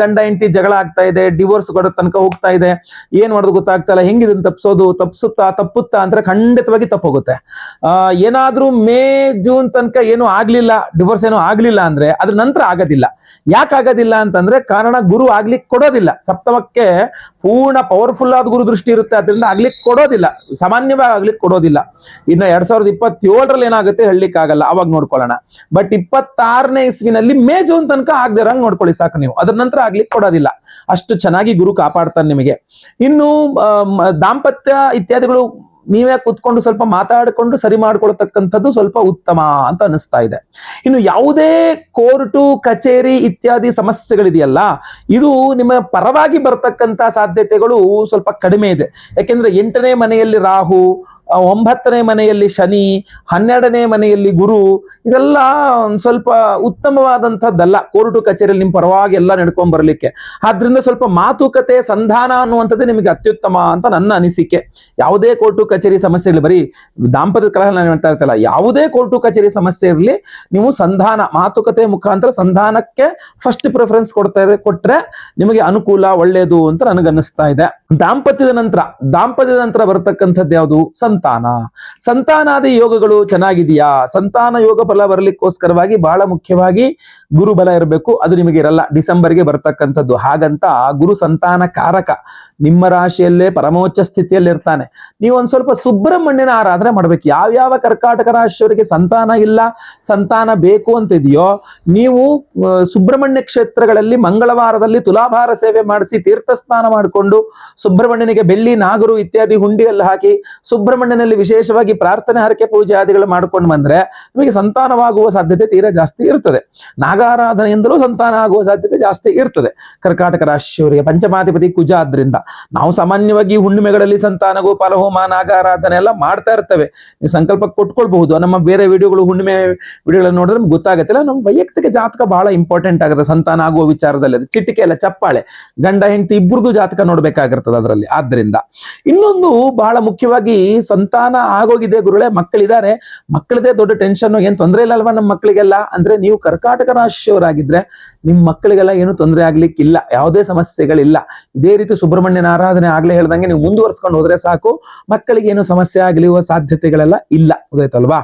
ಗಂಡ, ಹೆಂಡತಿ ಜಗಳ ಆಗ್ತಾ ಇದೆ. ಡಿವೋರ್ಸ್ ಕೊಡೋ ತನಕ ಹೋಗ್ತಾ ಇದೆ. ಏನ್ ಮಾಡೋದು ಗೊತ್ತಾಗ್ತಾ ಇಲ್ಲ. ಹೆಂಗಿದನ್ ತಪ್ಸೋದು, ತಪ್ಸುತ್ತಾ, ತಪ್ಪುತ್ತಾ ಅಂದ್ರೆ ಖಂಡಿತವಾಗಿ ತಪ್ಪೋಗುತ್ತೆ. ಏನಾದ್ರೂ ಮೇ, ಜೂನ್ ತನಕ ಏನು ಆಗ್ಲಿಲ್ಲ ಡಿವೋರ್ಸ್ ಏನೋ ಆಗ್ಲಿಲ್ಲ ಅಂದ್ರೆ ಅದ್ರ ನಂತರ ಆಗೋದಿಲ್ಲ. ಯಾಕೆ ಆಗೋದಿಲ್ಲ ಅಂತಂದ್ರೆ ಕಾರಣ ಗುರು ಆಗ್ಲಿಕ್ಕೆ ಕೊಡೋದಿಲ್ಲ. ಸಪ್ತಮಕ್ಕೆ ಪೂರ್ಣ ಪವರ್ಫುಲ್ ಆದ ಗುರು ದೃಷ್ಟಿ ಇರುತ್ತೆ, ಅದರಿಂದ ಆಗ್ಲಿಕ್ಕೆ ಕೊಡೋದಿಲ್ಲ. ಸಾಮಾನ್ಯವಾಗಿ ಆಗ್ಲಿಕ್ಕೆ ಕೊಡೋದಿಲ್ಲ. ಇನ್ನು ಎರಡ್ ಸಾವಿರದ ಇಪ್ಪತ್ತೇಳರಲ್ಲಿ ಏನಾಗುತ್ತೆ ಹೇಳಲಿಕ್ಕೆ ಆಗಲ್ಲ ಅವಾಗ ನೋಡ್ಕೊಳ್ಳೋಣ. ಬಟ್ ಇಪ್ಪತ್ತಾರನೇ ಇಸ್ವಿನಲ್ಲಿ ಮೇ, ಜೂನ್ ತನಕ ಆಗದಿರಂಗ್ ನೋಡ್ಕೊಳ್ಳಿ ಸಾಕು ನೀವು. ಅದ್ರ ನಂತರ ಆಗ್ಲಿಕ್ಕೆ ಕೊಡೋದಿಲ್ಲ. ಅಷ್ಟು ಚೆನ್ನಾಗಿ ಗುರು ಕಾಪಾಡ್ತಾನೆ ನಿಮಗೆ. ಇನ್ನು ದಾಂಪತ್ಯ ಇತ್ಯಾದಿಗಳು ನೀವೇ ಕೂತ್ಕೊಂಡು ಸ್ವಲ್ಪ ಮಾತಾಡಿಕೊಂಡು ಸರಿ ಮಾಡ್ಕೊಳ್ತಕ್ಕಂಥದ್ದು ಸ್ವಲ್ಪ ಉತ್ತಮ ಅಂತ ಅನಿಸ್ತಾ ಇದೆ. ಇನ್ನು ಯಾವುದೇ ಕೋರ್ಟು, ಕಚೇರಿ ಇತ್ಯಾದಿ ಸಮಸ್ಯೆಗಳಿದೆಯಲ್ಲ, ಇದು ನಿಮ್ಮ ಪರವಾಗಿ ಬರ್ತಕ್ಕಂಥ ಸಾಧ್ಯತೆಗಳು ಸ್ವಲ್ಪ ಕಡಿಮೆ ಇದೆ. ಯಾಕೆಂದ್ರೆ ಎಂಟನೇ ಮನೆಯಲ್ಲಿ ರಾಹು ಒಂಬತ್ತನೇ ಮನೆಯಲ್ಲಿ ಶನಿ, ಹನ್ನೆರಡನೇ ಮನೆಯಲ್ಲಿ ಗುರು, ಇದೆಲ್ಲ ಒಂದ್ ಸ್ವಲ್ಪ ಉತ್ತಮವಾದಂಥದ್ದಲ್ಲ. ಕೋರ್ಟು ಕಚೇರಿಯಲ್ಲಿ ನಿಮ್ಮ ಪರವಾಗಿ ಎಲ್ಲ ನಡ್ಕೊಂಡ್ ಬರಲಿಕ್ಕೆ. ಆದ್ರಿಂದ ಸ್ವಲ್ಪ ಮಾತುಕತೆ, ಸಂಧಾನ ಅನ್ನುವಂಥದ್ದು ನಿಮಗೆ ಅತ್ಯುತ್ತಮ ಅಂತ ನನ್ನ ಅನಿಸಿಕೆ. ಯಾವುದೇ ಕೋರ್ಟು ಕಚೇರಿ ಸಮಸ್ಯೆ ಇರಲಿ, ಬರೀ ದಾಂಪತ್ಯ ಕಲಹ ನಾನು ಹೇಳ್ತಾ ಇರ್ತಲ್ಲ ಯಾವುದೇ ಕೋರ್ಟು ಕಚೇರಿ ಸಮಸ್ಯೆ ಇರಲಿ, ನೀವು ಸಂಧಾನ, ಮಾತುಕತೆ ಮುಖಾಂತರ ಸಂಧಾನಕ್ಕೆ ಫಸ್ಟ್ ಪ್ರಿಫರೆನ್ಸ್ ಕೊಡ್ತಾರೆ ಕೊಟ್ರೆ ನಿಮಗೆ ಅನುಕೂಲ ಒಳ್ಳೆಯದು ಅಂತ ನನಗನ್ನಿಸ್ತಾ ಇದೆ. ದಾಂಪತ್ಯದ ನಂತರ ದಾಂಪತ್ಯದ ನಂತರ ಬರತಕ್ಕಂಥದ್ದು ಯಾವುದು? ಸಂತಾನ. ಸಂತಾನಾದಿ ಯೋಗಗಳು ಚೆನ್ನಾಗಿದೆಯಾ? ಸಂತಾನ ಯೋಗ ಫಲ ಬರಲಿಕ್ಕೋಸ್ಕರವಾಗಿ ಬಹಳ ಮುಖ್ಯವಾಗಿ ಗುರು ಬಲ ಇರಬೇಕು. ಅದು ನಿಮಗೆ ಇರಲ್ಲ. ಡಿಸೆಂಬರ್ಗೆ ಬರ್ತಕ್ಕಂಥದ್ದು. ಹಾಗಂತ ಗುರು ಸಂತಾನ ಕಾರಕ. ನಿಮ್ಮ ರಾಶಿಯಲ್ಲೇ ಪರಮೋಚ್ಚ ಸ್ಥಿತಿಯಲ್ಲಿ ಇರ್ತಾನೆ ನೀವು ಒಂದ್ ಸ್ವಲ್ಪ ಸುಬ್ರಹ್ಮಣ್ಯನ ಆರಾಧನೆ ಮಾಡ್ಬೇಕು. ಯಾವ್ಯಾವ ಕರ್ಕಾಟಕ ರಾಶಿಯವರಿಗೆ ಸಂತಾನ ಇಲ್ಲ, ಸಂತಾನ ಬೇಕು ಅಂತ ಇದೆಯೋ ನೀವು ಸುಬ್ರಹ್ಮಣ್ಯ ಕ್ಷೇತ್ರಗಳಲ್ಲಿ ಮಂಗಳವಾರದಲ್ಲಿ ತುಲಾಭಾರ ಸೇವೆ ಮಾಡಿಸಿ ತೀರ್ಥ ಸ್ನಾನ ಮಾಡಿಕೊಂಡು ಸುಬ್ರಹ್ಮಣ್ಯನಿಗೆ ಬೆಳ್ಳಿ, ನಾಗರು ಇತ್ಯಾದಿ ಹುಂಡಿಯಲ್ಲಿ ಹಾಕಿ ಸುಬ್ರಹ್ಮಣ್ಯನಲ್ಲಿ ವಿಶೇಷವಾಗಿ ಪ್ರಾರ್ಥನೆ, ಹರಕೆ ಪೂಜೆ ಆದಿಗಳು ಮಾಡ್ಕೊಂಡು ಬಂದ್ರೆ ನಿಮಗೆ ಸಂತಾನವಾಗುವ ಸಾಧ್ಯತೆ ತೀರಾ ಜಾಸ್ತಿ ಇರ್ತದೆ. ನಾಗಾರಾಧನೆಯಿಂದಲೂ ಸಂತಾನ ಆಗುವ ಸಾಧ್ಯತೆ ಜಾಸ್ತಿ ಇರ್ತದೆ. ಕರ್ಕಾಟಕ ರಾಶಿಯವರಿಗೆ ಪಂಚಮಾಧಿಪತಿ ಕುಜ ಆದ್ರಿಂದ ನಾವು ಸಾಮಾನ್ಯವಾಗಿ ಹುಣ್ಣಿಮೆಗಳಲ್ಲಿ ಸಂತಾನ, ಗೋಪಾಲ, ಹೋಮ, ನಾಗಾರಾಧನೆ ಎಲ್ಲ ಮಾಡ್ತಾ ಇರ್ತವೆ. ನೀವು ಸಂಕಲ್ಪ ಕೊಟ್ಕೊಳ್ಬಹುದು. ನಮ್ಮ ಬೇರೆ ವಿಡಿಯೋಗಳು, ಹುಣ್ಣಿಮೆ ವಿಡಿಯೋಗಳನ್ನು ನೋಡಿದ್ರೆ ನಮ್ಗೆ ಗೊತ್ತಾಗತ್ತಿಲ್ಲ ನಮ್ಮ ವೈಯಕ್ತಿಕ ಜಾತಕ ಬಹಳ ಇಂಪಾರ್ಟೆಂಟ್ ಆಗುತ್ತೆ. ಸಂತಾನ ಆಗುವ ವಿಚಾರದಲ್ಲಿ ಅದು ಚಿಟಿಕೆ ಎಲ್ಲ ಚಪ್ಪಾಳೆ. ಗಂಡ, ಹೆಂಡತಿ ಇಬ್ಬರದು ಜಾತಕ ನೋಡ್ಬೇಕಾಗಿರ್ತದೆ ಅದರಲ್ಲಿ. ಆದ್ರಿಂದ ಇನ್ನೊಂದು ಬಹಳ ಮುಖ್ಯವಾಗಿ ಸಂತಾನ ಆಗೋಗಿದೆ ಗುರುಳೆ ಮಕ್ಕಳಿದ್ದಾರೆ. ಮಕ್ಕಳದೇ ದೊಡ್ಡ ಟೆನ್ಷನ್ ಏನ್ ತೊಂದರೆ ಇಲ್ಲ ಅಲ್ವಾ ನಮ್ಮ ಮಕ್ಕಳಿಗೆಲ್ಲ? ಅಂದ್ರೆ ನೀವು ಕರ್ಕಾಟಕ ರಾಶಿಯವರಾಗಿದ್ರೆ ನಿಮ್ಮ ಮಕ್ಕಳಿಗೆಲ್ಲ ಏನು ತೊಂದರೆ ಆಗ್ಲಿಕ್ಕಿಲ್ಲ, ಯಾವುದೇ ಸಮಸ್ಯೆಗಳಿಲ್ಲ. ಇದೇ ರೀತಿ ಸುಬ್ರಹ್ಮಣ್ಯನ ಆರಾಧನೆ ಆಗ್ಲೇ ಹೇಳ್ದಂಗೆ ನೀವು ಮುಂದುವರ್ಸ್ಕೊಂಡು ಹೋದ್ರೆ ಸಾಕು. ಮಕ್ಕಳಿಗೆ ಏನು ಸಮಸ್ಯೆ ಆಗಲಿರುವ ಸಾಧ್ಯತೆಗಳೆಲ್ಲ ಇಲ್ಲ ಗೊತ್ತಾಯ್ತಲ್ವಾ?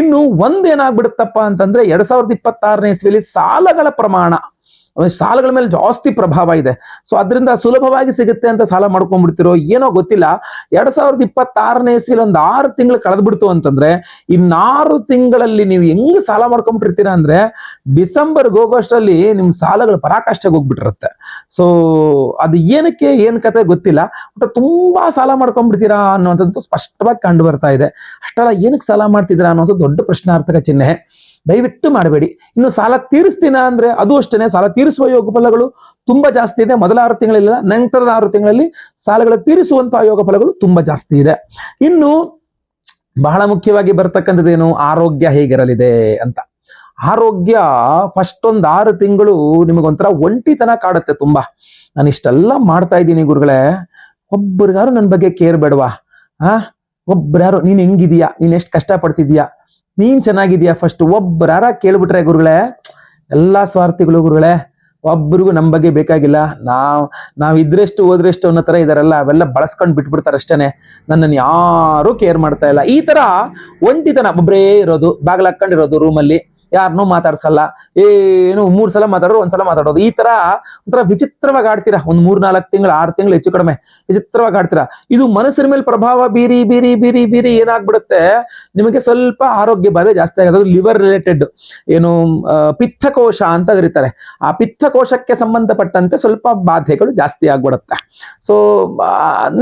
ಇನ್ನು ಒಂದೇನಾಗ್ಬಿಡುತ್ತಪ್ಪ ಅಂತಂದ್ರೆ ಎರಡ್ ಸಾವಿರದ ಇಪ್ಪತ್ತಾರನೇ ಇಸ್ವಿಲಿ ಸಾಲಗಳ ಪ್ರಮಾಣ. ಸಾಲಗಳ ಮೇಲೆ ಜಾಸ್ತಿ ಪ್ರಭಾವ ಇದೆ. ಸೊ ಅದರಿಂದ ಸುಲಭವಾಗಿ ಸಿಗುತ್ತೆ ಅಂತ ಸಾಲ ಮಾಡ್ಕೊಂಡ್ಬಿಡ್ತಿರೋ ಏನೋ ಗೊತ್ತಿಲ್ಲ. ಎರಡ್ ಸಾವಿರದ ಇಪ್ಪತ್ತಾರನೇ ಇಸ್ವಿಲಿ ಒಂದು ಆರು ತಿಂಗಳು ಕಳೆದ್ಬಿಡ್ತು ಅಂತಂದ್ರೆ, ಇನ್ನಾರು ತಿಂಗಳಲ್ಲಿ ನೀವು ಹೆಂಗ್ ಸಾಲ ಮಾಡ್ಕೊಂಡ್ಬಿಟ್ಟಿರ್ತೀರಾ ಅಂದ್ರೆ, ಡಿಸೆಂಬರ್ಗೆ ಹೋಗೋಷ್ಟರಲ್ಲಿ ನಿಮ್ ಸಾಲಗಳು ಪರಾಕಾಷ್ಠೆಗೆ ಹೋಗ್ಬಿಟ್ಟಿರುತ್ತೆ. ಸೊ ಅದು ಏನಕ್ಕೆ, ಏನ್ ಕತೆ ಗೊತ್ತಿಲ್ಲ. ಬಟ್ ತುಂಬಾ ಸಾಲ ಮಾಡ್ಕೊಂಡ್ಬಿಡ್ತೀರಾ ಅನ್ನುವಂಥದ್ದು ಸ್ಪಷ್ಟವಾಗಿ ಕಂಡು ಬರ್ತಾ ಇದೆ. ಅಷ್ಟೆಲ್ಲ, ಏನಕ್ಕೆ ಸಾಲ ಮಾಡ್ತಿದ್ದೀರಾ ಅನ್ನೋದು ದೊಡ್ಡ ಪ್ರಶ್ನಾರ್ಥಕ ಚಿಹ್ನೆ. ದಯವಿಟ್ಟು ಮಾಡಬೇಡಿ. ಇನ್ನು ಸಾಲ ತೀರಿಸ್ತೀನ ಅಂದ್ರೆ ಅದು ಅಷ್ಟೇನೆ. ಸಾಲ ತೀರಿಸುವ ಯೋಗ ಫಲಗಳು ತುಂಬಾ ಜಾಸ್ತಿ ಇದೆ. ಮೊದಲ ಆರು ತಿಂಗಳಿಲ್ಲ, ನಂತರದ ಆರು ತಿಂಗಳಲ್ಲಿ ಸಾಲಗಳ ತೀರಿಸುವಂತಹ ಯೋಗ ಫಲಗಳು ತುಂಬಾ ಜಾಸ್ತಿ ಇದೆ. ಇನ್ನು ಬಹಳ ಮುಖ್ಯವಾಗಿ ಬರ್ತಕ್ಕಂಥದ್ದೇನು? ಆರೋಗ್ಯ ಹೇಗಿರಲಿದೆ ಅಂತ. ಆರೋಗ್ಯ ಫಸ್ಟ್ ಒಂದ್ ಆರು ತಿಂಗಳು ನಿಮಗೊಂಥರ ಒಂಟಿತನ ಕಾಡುತ್ತೆ ತುಂಬಾ. ನಾನು ಇಷ್ಟೆಲ್ಲ ಮಾಡ್ತಾ ಇದ್ದೀನಿ ಗುರುಗಳೇ. ಒಬ್ಬರಿಗಾರು ನನ್ನ ಬಗ್ಗೆ ಕೇರ್ ಬೇಡವಾ? ಆ? ಒಬ್ರಾರು, ನೀನ್ ಹೆಂಗಿದೀಯಾ? ನೀನ್ ಎಷ್ಟು ಕಷ್ಟ ಪಡ್ತಿದ್ಯಾ ನೀನ್ ಚೆನ್ನಾಗಿದ್ಯಾ ಫಸ್ಟ್ ಒಬ್ಬರಾರ ಕೇಳ್ಬಿಟ್ರೆ ಗುರುಗಳೇ? ಎಲ್ಲಾ ಸ್ವಾರ್ಥಿಗಳು ಗುರುಗಳೇ, ಒಬ್ರಿಗೂ ನಮ್ಮ ಬಗ್ಗೆ ಬೇಕಾಗಿಲ್ಲ. ನಾವ್ ನಾವ್ ಇದ್ರೆಷ್ಟು ಹೋದ್ರೆಷ್ಟು ಅನ್ನೋ ತರ ಇದಾರಲ್ಲ, ಅವೆಲ್ಲ ಬಳಸ್ಕೊಂಡು ಬಿಟ್ಬಿಡ್ತಾರೆ ಅಷ್ಟೇನೆ. ನನ್ನನ್ನು ಯಾರು ಕೇರ್ ಮಾಡ್ತಾ ಇಲ್ಲ. ಈ ತರ ಒಂಟಿತನ ಒಬ್ಬರೇ ಇರೋದು, ಬಾಗಿಲು ಹಾಕೊಂಡಿರೋದು ರೂಮಲ್ಲಿ ಯಾರನ್ನೂ ಮಾತಾಡ್ಸಲ್ಲ. ಏನು ಮೂರ್ ಸಲ ಮಾತಾಡೋರು ಒಂದ್ಸಲ ಮಾತಾಡೋದು. ಈ ತರ ಒಂಥರ ವಿಚಿತ್ರವಾಗಿ ಆಡ್ತೀರಾ? ಒಂದ್ ಮೂರ್ ನಾಲ್ಕು ತಿಂಗಳು, ಆರು ತಿಂಗಳು ಹೆಚ್ಚು ಕಡಿಮೆ ವಿಚಿತ್ರವಾಗಿ ಆಡ್ತೀರಾ? ಇದು ಮನಸ್ಸಿನ ಮೇಲೆ ಪ್ರಭಾವ ಬೀರಿ ಬೀರಿ ಬೀರಿ ಬೀರಿ ಏನಾಗ್ಬಿಡುತ್ತೆ? ನಿಮಗೆ ಸ್ವಲ್ಪ ಆರೋಗ್ಯ ಬಾಧೆ ಜಾಸ್ತಿ ಆಗೋದು. ಲಿವರ್ ರಿಲೇಟೆಡ್ ಏನು ಪಿತ್ತಕೋಶ ಅಂತ ಕರೀತಾರೆ. ಆ ಪಿತ್ತಕೋಶಕ್ಕೆ ಸಂಬಂಧಪಟ್ಟಂತೆ ಸ್ವಲ್ಪ ಬಾಧೆಗಳು ಜಾಸ್ತಿ ಆಗ್ಬಿಡುತ್ತೆ. ಸೊ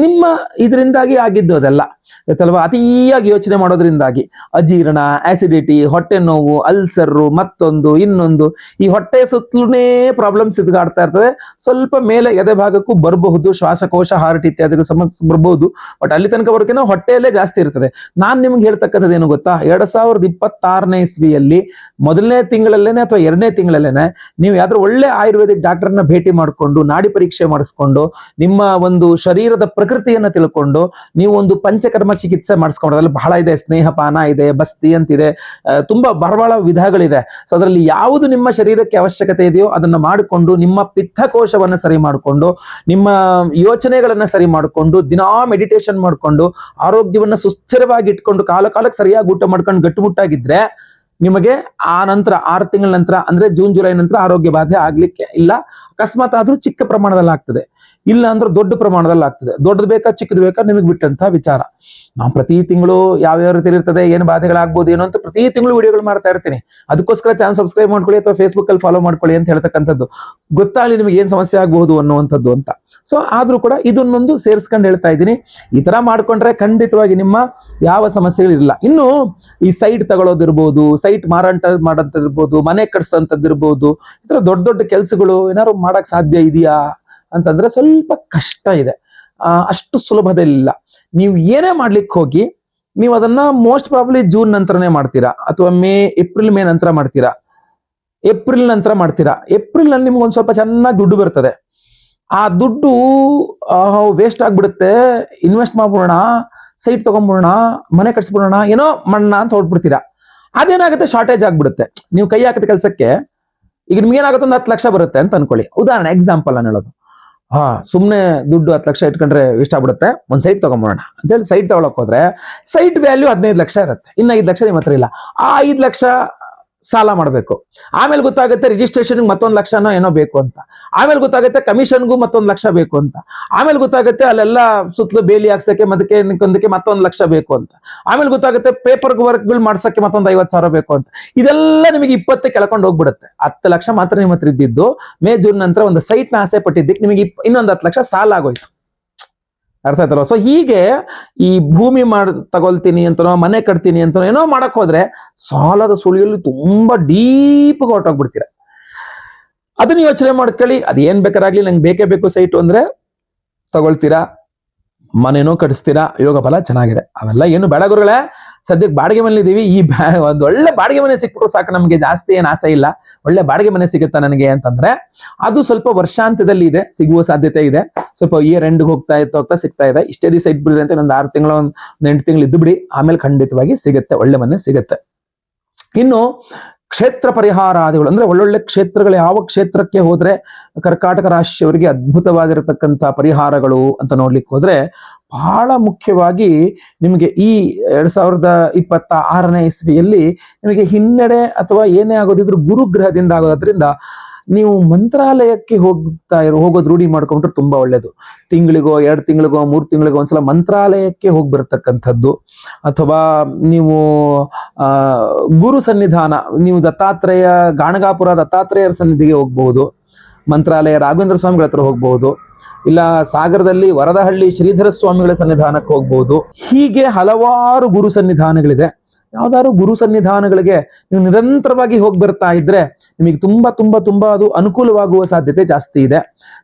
ನಿಮ್ಮ ಇದರಿಂದಾಗಿ ಆಗಿದ್ದು ಅದೆಲ್ಲ. ಗೊತ್ತಲ್ವಾ? ಅತಿಯಾಗಿ ಯೋಚನೆ ಮಾಡೋದ್ರಿಂದಾಗಿ. ಅಜೀರ್ಣ ಆಸಿಡಿಟಿ ಹೊಟ್ಟೆ ನೋವು ಅಲ್ಸರು ಮತ್ತೊಂದು, ಇನ್ನೊಂದು, ಈ ಹೊಟ್ಟೆ ಸುತ್ತಲೂನೇ ಪ್ರಾಬ್ಲಮ್ಸ್ ಇದ್ಗಾಡ್ತಾ ಇರ್ತದೆ. ಸ್ವಲ್ಪ ಮೇಲೆ ಎದೆ ಭಾಗಕ್ಕೂ ಬರಬಹುದು, ಶ್ವಾಸಕೋಶ ಹಾರ್ಟ್ ಇತ್ಯಾದಿ ಸಮಸ್ಯೆ ಬರಬಹುದು ಬಟ್ ಅಲ್ಲಿ ತನಕ ಬರೋಕಿನ ಹೊಟ್ಟೆಯಲ್ಲೇ ಜಾಸ್ತಿ ಇರ್ತದೆ. ನಾನ್ ನಿಮ್ಗೆ ಹೇಳ್ತಕ್ಕಂಥದ್ದು ಏನು ಗೊತ್ತಾ? ಎರಡ್ ಸಾವಿರದ ಇಪ್ಪತ್ತಾರನೇ ಇಸ್ವಿಯಲ್ಲಿ ಮೊದಲನೇ ತಿಂಗಳಲ್ಲೇನೆ ಅಥವಾ ಎರಡನೇ ತಿಂಗಳಲ್ಲೇನೆ ನೀವು ಯಾವ್ದಾದ್ರು ಒಳ್ಳೆ ಆಯುರ್ವೇದಿಕ್ ಡಾಕ್ಟರ್ನ ಭೇಟಿ ಮಾಡಿಕೊಂಡು, ನಾಡಿ ಪರೀಕ್ಷೆ ಮಾಡಿಸ್ಕೊಂಡು, ನಿಮ್ಮ ಒಂದು ಶರೀರದ ಪ್ರಕೃತಿಯನ್ನ ತಿಳ್ಕೊಂಡು, ನೀವು ಒಂದು ಪಂಚಕರ್ಮ ಚಿಕಿತ್ಸೆ ಮಾಡಿಸ್ಕೊಂಡು ಅದ್ರಲ್ಲಿ ಬಹಳ ಇದೆ, ಸ್ನೇಹಪಾನ ಇದೆ, ಬಸ್ತಿ ಅಂತಿದೆ. ತುಂಬಾ ತುಂಬಾ ಬರಬಾಳ ವಿಧಗಳಿದೆ ಸೊ ಅದರಲ್ಲಿ ಯಾವುದು ನಿಮ್ಮ ಶರೀರಕ್ಕೆ ಅವಶ್ಯಕತೆ ಇದೆಯೋ ಅದನ್ನ ಮಾಡಿಕೊಂಡು, ನಿಮ್ಮ ಪಿತ್ತಕೋಶವನ್ನ ಸರಿ ಮಾಡಿಕೊಂಡು, ನಿಮ್ಮ ಯೋಚನೆಗಳನ್ನ ಸರಿ ಮಾಡಿಕೊಂಡು, ದಿನಾ ಮೆಡಿಟೇಷನ್ ಮಾಡಿಕೊಂಡು, ಆರೋಗ್ಯವನ್ನ ಸುಸ್ಥಿರವಾಗಿ ಇಟ್ಕೊಂಡು ಕಾಲ ಕಾಲಕ್ಕೆ ಸರಿಯಾಗಿ ಊಟ ಮಾಡ್ಕೊಂಡು ಗಟ್ಟುಮುಟ್ಟಾಗಿದ್ರೆ ನಿಮಗೆ ಆ ನಂತರ, ಆರು ತಿಂಗಳ ನಂತರ, ಅಂದ್ರೆ ಜೂನ್, ಜುಲೈ ನಂತರ ಆರೋಗ್ಯ ಬಾಧೆ ಆಗ್ಲಿಕ್ಕೆ ಇಲ್ಲ. ಅಕಸ್ಮಾತ್ ಆದ್ರೂ ಚಿಕ್ಕ ಪ್ರಮಾಣದಲ್ಲಿ ಆಗ್ತದೆ ಇಲ್ಲ ಅಂದ್ರೆ ದೊಡ್ಡ ಪ್ರಮಾಣದಲ್ಲಿ ಆಗ್ತದೆ. ದೊಡ್ಡದು ಬೇಕಾ, ಚಿಕ್ಕದು ಬೇಕಾ, ನಿಮಗೆ ಬಿಟ್ಟಂತ ವಿಚಾರ. ನಾವು ಪ್ರತಿ ತಿಂಗಳು ಯಾವ ರೀತಿ ಇರ್ತದೆ, ಏನು ಬಾಧೆಗಳಾಗ್ಬೋದು, ಏನು ಅಂತ ಪ್ರತಿ ತಿಂಗಳು ವಿಡಿಯೋಗಳು ಮಾಡ್ತಾ ಇರ್ತೀನಿ. ಅದಕ್ಕೋಸ್ಕರ ಚಾನಲ್ ಸಬ್ಸ್ಕ್ರೈಬ್ ಮಾಡ್ಕೊಳ್ಳಿ ಅಥವಾ ಫೇಸ್ಬುಕ್ ಅಲ್ಲಿ ಫಾಲೋ ಮಾಡ್ಕೊಳ್ಳಿ ಅಂತ ಹೇಳ್ತಕ್ಕಂಥದ್ದು. ಗೊತ್ತಾಗಲಿ ನಿಮಗೆ ಏನ್ ಸಮಸ್ಯೆ ಆಗಬಹುದು ಅನ್ನುವಂಥದ್ದು ಅಂತ. ಸೊ ಆದ್ರೂ ಕೂಡ ಇದನ್ನೊಂದು ಸೇರಿಸ್ಕೊಂಡು ಹೇಳ್ತಾ ಇದ್ದೀನಿ. ಈ ತರ ಮಾಡ್ಕೊಂಡ್ರೆ ಖಂಡಿತವಾಗಿ ನಿಮ್ಮ ಯಾವ ಸಮಸ್ಯೆಗಳಿಲ್ಲ. ಇನ್ನು ಈ ಸೈಟ್ ತಗೊಳ್ಳೋದಿರ್ಬೋದು ಸೈಟ್ ಮಾರಾಟ ಮಾಡೋದಿರ್ಬೋದು ಮನೆ ಕಟ್ಸೋಂಥದ್ದಿರ್ಬೋದು ಈ ತರ ದೊಡ್ಡ ದೊಡ್ಡ ಕೆಲಸಗಳು ಏನಾದ್ರು ಮಾಡಕ್ ಸಾಧ್ಯ ಇದೆಯಾ? ಅಂತಂದ್ರೆ ಸ್ವಲ್ಪ ಕಷ್ಟ ಇದೆ. ಅಷ್ಟು ಸುಲಭದಲ್ಲಿಲ್ಲ. ನೀವು ಏನೇ ಮಾಡ್ಲಿಕ್ಕೆ ಹೋಗಿ, ನೀವು ಅದನ್ನ ಮೋಸ್ಟ್ ಪ್ರಾಬ್ಲಿ ಜೂನ್ ನಂತರನೇ ಮಾಡ್ತೀರಾ, ಅಥವಾ ಮೇ ಏಪ್ರಿಲ್ ಮೇ ನಂತರ ಮಾಡ್ತೀರಾ? ಏಪ್ರಿಲ್ ನಂತರ ಮಾಡ್ತೀರಾ? ಏಪ್ರಿಲ್ನಲ್ಲಿ ನಿಮ್ಗೆ ಒಂದ್ ಸ್ವಲ್ಪ ಚೆನ್ನಾಗಿ ದುಡ್ಡು ಬರ್ತದೆ. ಆ ದುಡ್ಡು ವೇಸ್ಟ್ ಆಗ್ಬಿಡುತ್ತೆ. ಇನ್ವೆಸ್ಟ್ ಮಾಡ್ಬಿಡೋಣ ಸೈಟ್ ತಗೊಂಡ್ಬಿಡೋಣ, ಮನೆ ಕಟ್ಸ್ಬಿಡೋಣ, ಏನೋ ಮಣ್ಣ ಅಂತ ಹೊರಟ್ಬಿಡ್ತೀರಾ? ಅದೇನಾಗುತ್ತೆ? ಶಾರ್ಟೇಜ್ ಆಗ್ಬಿಡುತ್ತೆ. ನೀವು ಕೈ ಹಾಕಿದ ಕೆಲಸಕ್ಕೆ, ಈಗ ನಿಮ್ಗೆ ಏನಾಗುತ್ತೆ ಒಂದು ಹತ್ತು ಲಕ್ಷ ಬರುತ್ತೆ ಅಂತ ಅನ್ಕೊಳ್ಳಿ. ಉದಾಹರಣೆ ಎಕ್ಸಾಂಪಲ್ ನಾನು ಹೇಳೋದು. ಹಾ ಸುಮ್ಮನೆ ದುಡ್ಡು ಹತ್ತು ಲಕ್ಷ ಇಟ್ಕೊಂಡ್ರೆ ಇಷ್ಟ ಆಗ್ಬಿಡುತ್ತೆ. ಒಂದು ಸೈಟ್ ತಗೊಂಬೋಣ ಅಂತೇಳಿ ಸೈಟ್ ತಗೊಳಕ್ ಹೋದ್ರೆ ಸೈಟ್ ವ್ಯಾಲ್ಯೂ ಹದಿನೈದು ಲಕ್ಷ ಇರುತ್ತೆ. ಇನ್ನ ಐದು ಲಕ್ಷ ನಿಮ್ಮ ಹತ್ರ ಇಲ್ಲ. ಆ ಐದು ಲಕ್ಷ ಸಾಲ ಮಾಡಬೇಕು. ಆಮೇಲೆ ಗೊತ್ತಾಗುತ್ತೆ ರಿಜಿಸ್ಟ್ರೇಷನ್ಗೆ ಮತ್ತೊಂದು ಲಕ್ಷನೋ ಏನೋ ಬೇಕು ಅಂತ. ಆಮೇಲೆ ಗೊತ್ತಾಗುತ್ತೆ ಕಮಿಷನ್ಗೂ ಮತ್ತೊಂದು ಲಕ್ಷ ಬೇಕು ಅಂತ. ಆಮೇಲೆ ಗೊತ್ತಾಗುತ್ತೆ ಅಲ್ಲೆಲ್ಲ ಸುತ್ತಲೂ ಬೇಲಿ ಹಾಕ್ಸಕ್ಕೆ ಮದಕ್ಕೆ ಒಂದಕ್ಕೆ ಮತ್ತೊಂದು ಲಕ್ಷ ಬೇಕು ಅಂತ. ಆಮೇಲೆ ಗೊತ್ತಾಗುತ್ತೆ ಪೇಪರ್ ವರ್ಕ್ಗಳು ಮಾಡ್ಸಕ್ಕೆ ಮತ್ತೊಂದು ಐವತ್ತು ಸಾವಿರ ಬೇಕು ಅಂತ. ಇದೆಲ್ಲ ನಿಮಗೆ ಇಪ್ಪತ್ತು ಕೆಳ್ಕೊಂಡು ಹೋಗ್ಬಿಡುತ್ತೆ. ಹತ್ತು ಲಕ್ಷ ಮಾತ್ರ ನಿಮ್ಮ ಹತ್ರ ಇದ್ದಿದ್ದು. ಮೇ, ಜೂನ್ ನಂತರ ಒಂದು ಸೈಟ್ನ ಆಸೆ ಪಟ್ಟಿದ್ದಕ್ಕೆ ನಿಮಗೆ ಇನ್ನೊಂದು ಹತ್ತು ಲಕ್ಷ ಸಾಲ ಆಗೋಯ್ತು. ಅರ್ಥ ಆಯ್ತಲ್ವ? ಸೊ ಹೀಗೆ ಈ ಭೂಮಿ ಮಾಡ್, ತಗೊಳ್ತೀನಿ ಅಂತನೋ, ಮನೆ ಕಟ್ತೀನಿ ಅಂತನೋ, ಏನೋ ಮಾಡಕ್ ಹೋದ್ರೆ ಸಾಲದ ಸುಳಿಯಲ್ಲಿ ತುಂಬಾ ಡೀಪ್ ಹೊರಟೋಗ್ಬಿಡ್ತೀರ. ಅದನ್ನ ಯೋಚನೆ ಮಾಡ್ಕೊಳ್ಳಿ, ಅದೇನ್ ಬೇಕಾರಾಗ್ಲಿ ನಂಗೆ ಬೇಕೇ ಬೇಕು ಸೈಟ್ ಅಂದ್ರೆ ತಗೊಳ್ತೀರಾ? ಮನೇನೂ ಕಟ್ಸ್ತೀರಾ? ಯೋಗ ಫಲ ಚೆನ್ನಾಗಿದೆ. ಅವೆಲ್ಲ ಏನು ಬೇಡ ಗುರುಗಳೇ, ಸದ್ಯಕ್ಕೆ ಬಾಡಿಗೆ ಮನೆ ಇದೀವಿ. ಈ ಬ್ಯಾ- ಒಂದ್ ಒಳ್ಳೆ ಬಾಡಿಗೆ ಮನೆ ಸಿಕ್ಬಿಟ್ರು ಸಾಕು, ನಮ್ಗೆ ಜಾಸ್ತಿ ಏನು ಆಸೆ ಇಲ್ಲ. ಒಳ್ಳೆ ಬಾಡಿಗೆ ಮನೆ ಸಿಗುತ್ತಾ ನನಗೆ ಅಂತಂದ್ರೆ, ಅದು ಸ್ವಲ್ಪ ವರ್ಷಾಂತ್ಯದಲ್ಲಿ ಇದೆ, ಸಿಗುವ ಸಾಧ್ಯತೆ ಇದೆ. ಸ್ವಲ್ಪ ಇಯರ್ ಎಂಡ್ ಹೋಗ್ತಾ ಇತ್ತು ಹೋಗ್ತಾ ಸಿಗ್ತಾ ಇದೆ. ಇಷ್ಟೇ ದಿವಸ ಇಟ್ಬಿಡ್ರಿ ಅಂತ ಒಂದು ಆರು ತಿಂಗಳ, ಒಂದು ಎಂಟು ತಿಂಗಳು ಇದ್ದು ಬಿಡಿ. ಆಮೇಲೆ ಖಂಡಿತವಾಗಿ ಸಿಗುತ್ತೆ, ಒಳ್ಳೆ ಮನೆ ಸಿಗುತ್ತೆ. ಇನ್ನು ಕ್ಷೇತ್ರ ಪರಿಹಾರಾದಿಗಳು, ಅಂದ್ರೆ ಒಳ್ಳೊಳ್ಳೆ ಕ್ಷೇತ್ರಗಳು, ಯಾವ ಕ್ಷೇತ್ರಕ್ಕೆ ಹೋದ್ರೆ ಕರ್ಕಾಟಕ ರಾಶಿಯವರಿಗೆ ಅದ್ಭುತವಾಗಿರತಕ್ಕಂತ ಪರಿಹಾರಗಳು ಅಂತ ನೋಡ್ಲಿಕ್ಕೆ ಹೋದ್ರೆ ಬಹಳ ಮುಖ್ಯವಾಗಿ ನಿಮಗೆ ಈ ಎರಡ್ ಸಾವಿರದ ಇಪ್ಪತ್ತ ಆರನೇ ಇಸ್ವಿಯಲ್ಲಿ ನಿಮಗೆ ಹಿನ್ನಡೆ ಅಥವಾ ಏನೇ ಆಗೋದಿದ್ರು ಗುರುಗ್ರಹದಿಂದ ಆಗೋದ್ರಿಂದ ನೀವು ಮಂತ್ರಾಲಯಕ್ಕೆ ಹೋಗ್ತಾ ಇರೋ, ಹೋಗೋದು ರೂಢಿ ಮಾಡ್ಕೊಂಡ್ರೆ ತುಂಬಾ ಒಳ್ಳೇದು. ತಿಂಗಳಿಗೋ, ಎರಡು ತಿಂಗಳಿಗೋ, ಮೂರು ತಿಂಗಳಿಗೋ ಒಂದ್ಸಲ ಮಂತ್ರಾಲಯಕ್ಕೆ ಹೋಗಿ ಬರತಕ್ಕಂಥದ್ದು ಅಥವಾ ನೀವು ಗುರು ಸನ್ನಿಧಾನ, ನೀವು ದತ್ತಾತ್ರೇಯ, ಗಾಣಗಾಪುರ ದತ್ತಾತ್ರೇಯರ ಸನ್ನಿಧಿಗೆ ಹೋಗ್ಬಹುದು. ಮಂತ್ರಾಲಯ ರಾಘವೇಂದ್ರ ಸ್ವಾಮಿಗಳ ಹತ್ರ ಹೋಗ್ಬಹುದು. ಇಲ್ಲ ಸಾಗರದಲ್ಲಿ ವರದಹಳ್ಳಿ ಶ್ರೀಧರ ಸ್ವಾಮಿಗಳ ಸನ್ನಿಧಾನಕ್ಕೆ ಹೋಗ್ಬಹುದು. ಹೀಗೆ ಹಲವಾರು ಗುರು ಸನ್ನಿಧಾನಗಳಿದೆ. ಯಾವ್ದಾದ್ರು ಗುರು ಸನ್ನಿಧಾನಗಳಿಗೆ ನೀವು ನಿರಂತರವಾಗಿ ಹೋಗಿ ಬರ್ತಾ ಇದ್ರೆ ನಿಮಗೆ ತುಂಬಾ ತುಂಬಾ ತುಂಬಾ ಅದು ಅನುಕೂಲವಾಗುವ ಸಾಧ್ಯತೆ ಜಾಸ್ತಿ ಇದೆ.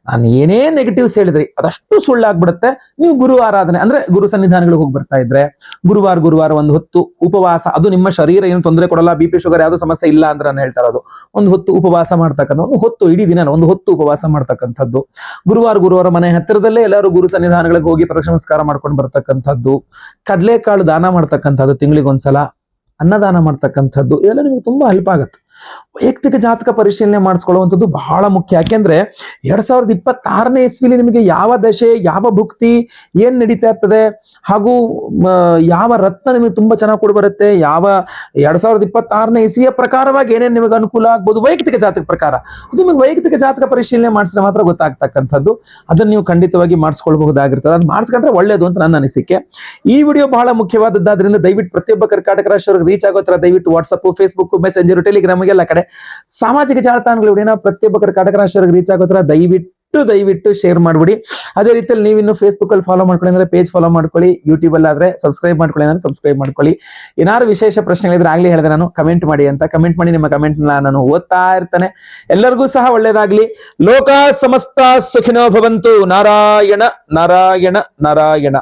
ನಾನು ಏನೇ ನೆಗೆಟಿವ್ಸ್ ಹೇಳಿದ್ರಿ, ಅದಷ್ಟು ಸುಳ್ಳಾಗ್ಬಿಡುತ್ತೆ. ನೀವು ಗುರು ಆರಾಧನೆ, ಅಂದ್ರೆ ಗುರು ಸನ್ನಿಧಾನಗಳಿಗೆ ಹೋಗಿ ಬರ್ತಾ ಇದ್ರೆ, ಗುರುವಾರ ಗುರುವಾರ ಒಂದು ಹೊತ್ತು ಉಪವಾಸ, ಅದು ನಿಮ್ಮ ಶರೀರ ಏನು ತೊಂದರೆ ಕೊಡಲ್ಲ ಬಿ ಪಿ ಶುಗರ್ ಯಾವುದು ಸಮಸ್ಯೆ ಇಲ್ಲ ಅಂದ್ರೆ ನಾನು ಹೇಳ್ತಾ ಇರೋದು. ಒಂದು ಹೊತ್ತು ಉಪವಾಸ ಮಾಡ್ತಕ್ಕಂಥ ಒಂದು ಹೊತ್ತು ಇಡೀ ದಿನ ಒಂದು ಹೊತ್ತು ಉಪವಾಸ ಮಾಡ್ತಕ್ಕಂಥದ್ದು. ಗುರುವಾರ ಗುರುವಾರ ಮನೆ ಹತ್ತಿರದಲ್ಲೇ ಎಲ್ಲರೂ ಗುರು ಸನ್ನಿಧಾನಗಳಿಗೆ ಹೋಗಿ ನಮಸ್ಕಾರ ಮಾಡ್ಕೊಂಡು ಬರ್ತಕ್ಕಂಥದ್ದು. ಕಡಲೆಕಾಳು ದಾನ ಮಾಡ್ತಕ್ಕಂಥದ್ದು, ತಿಂಗಳಿಗೊಂದ್ಸಲ ಅನ್ನದಾನ ಮಾಡ್ತಕ್ಕಂಥದ್ದು, ಇದೆಲ್ಲ ನಿಮ್ಗೆ ತುಂಬಾ ಹೆಲ್ಪ್ ಆಗುತ್ತೆ. ವೈಯಕ್ತಿಕ ಜಾತಕ ಪರಿಶೀಲನೆ ಮಾಡಿಸ್ಕೊಳ್ಳುವಂಥದ್ದು ಬಹಳ ಮುಖ್ಯ. ಯಾಕೆಂದ್ರೆ ಎರಡ್ ಸಾವಿರದ ಇಪ್ಪತ್ತಾರನೇ ಇಸ್ವಿಲಿ ನಿಮಗೆ ಯಾವ ದಶೆ, ಯಾವ ಭುಕ್ತಿ, ಏನ್ ನಡೀತಾ ಇರ್ತದೆ, ಹಾಗೂ ಯಾವ ರತ್ನ ನಿಮಗೆ ತುಂಬಾ ಚೆನ್ನಾಗಿ ಕೊಡು ಬರುತ್ತೆ, ಯಾವ ಎರಡ್ ಸಾವಿರದ ಇಪ್ಪತ್ತಾರನೇ ಇಸ್ವಿಯ ಪ್ರಕಾರವಾಗಿ ಏನೇನು ನಿಮಗೆ ಅನುಕೂಲ ಆಗ್ಬೋದು, ವೈಯಕ್ತಿಕ ಜಾತಕ ಪ್ರಕಾರ. ಅದು ನಿಮಗೆ ವೈಯಕ್ತಿಕ ಜಾತಕ ಪರಿಶೀಲನೆ ಮಾಡಿಸಿದ್ರೆ ಮಾತ್ರ ಗೊತ್ತಾಗ್ತಕ್ಕಂಥದ್ದು. ಅದನ್ನ ನೀವು ಖಂಡಿತವಾಗಿ ಮಾಡಿಸ್ಕೊಳ್ಬಹುದಾಗಿರ್ತದೆ. ಅದು ಮಾಡಿಸ್ಕೊಂಡ್ರೆ ಒಳ್ಳೇದು ಅಂತ ನನ್ನ ಅನಿಸಿಕೆ. ಈ ವಿಡಿಯೋ ಬಹಳ ಮುಖ್ಯವಾದದ್ದಾದ್ರಿಂದ ದಯವಿಟ್ಟು ಪ್ರತಿಯೊಬ್ಬ ಕರ್ನಾಟಕ ರಾಷ್ಟ್ರ ರೀಚ್ ಆಗೋ ತರ ದಯವಿಟ್ಟು ವಾಟ್ಸಪ್ ಫೇಸ್ಬುಕ್ ಮೆಸೆಂಜರ್ ಟೆಲಿಗ್ರಾಮ್ ಎಲ್ಲ ಕಡೆ ಸಾಮಾಜಿಕ ಜಾಲತಾಣಗಳು ಏನೋ ಪ್ರತಿಯೊಬ್ಬರ ಕಟಕ ರಾಷ್ಟ್ರವ್ರಿಗೆ ರೀಚ್ ಆಗೋತ್ರ ದಯವಿಟ್ಟು ದಯವಿಟ್ಟು ಶೇರ್ ಮಾಡ್ಬಿಡಿ. ಅದೇ ರೀತಿಯಲ್ಲಿ ನೀವು ಇನ್ನು ಫೇಸ್ಬುಕ್ ಅಲ್ಲಿ ಫಾಲೋ ಮಾಡ್ಕೊಳ್ಳಿ ಅಂದ್ರೆ ಪೇಜ್ ಫಾಲೋ ಮಾಡ್ಕೊಳ್ಳಿ ಯೂಟ್ಯೂಬ್ ಅಲ್ಲಿ ಆದ್ರೆ ಸಬ್ಸ್ಕ್ರೈಬ್ ಮಾಡ್ಕೊಳ್ಳಿ ಅಂದ್ರೆ ಸಬ್ಸ್ಕ್ರೈಬ್ ಮಾಡ್ಕೊಳ್ಳಿ. ಏನಾದ್ರು ವಿಶೇಷ ಪ್ರಶ್ನೆಗಳಿದ್ರೆ ಆಗ್ಲಿ ಹೇಳಿದೆ ನಾನು ಕಮೆಂಟ್ ಮಾಡಿ ಅಂತ. ಕಮೆಂಟ್ ಮಾಡಿ ನಿಮ್ಮ ಕಮೆಂಟ್ ನಾನು ಓದ್ತಾ ಇರ್ತಾನೆ. ಎಲ್ಲರಿಗೂ ಸಹ ಒಳ್ಳೇದಾಗ್ಲಿ. ಲೋಕ ಸಮಸ್ತ ಸುಖಿನೋ ಭವಂತು. ನಾರಾಯಣ ನಾರಾಯಣ ನಾರಾಯಣ.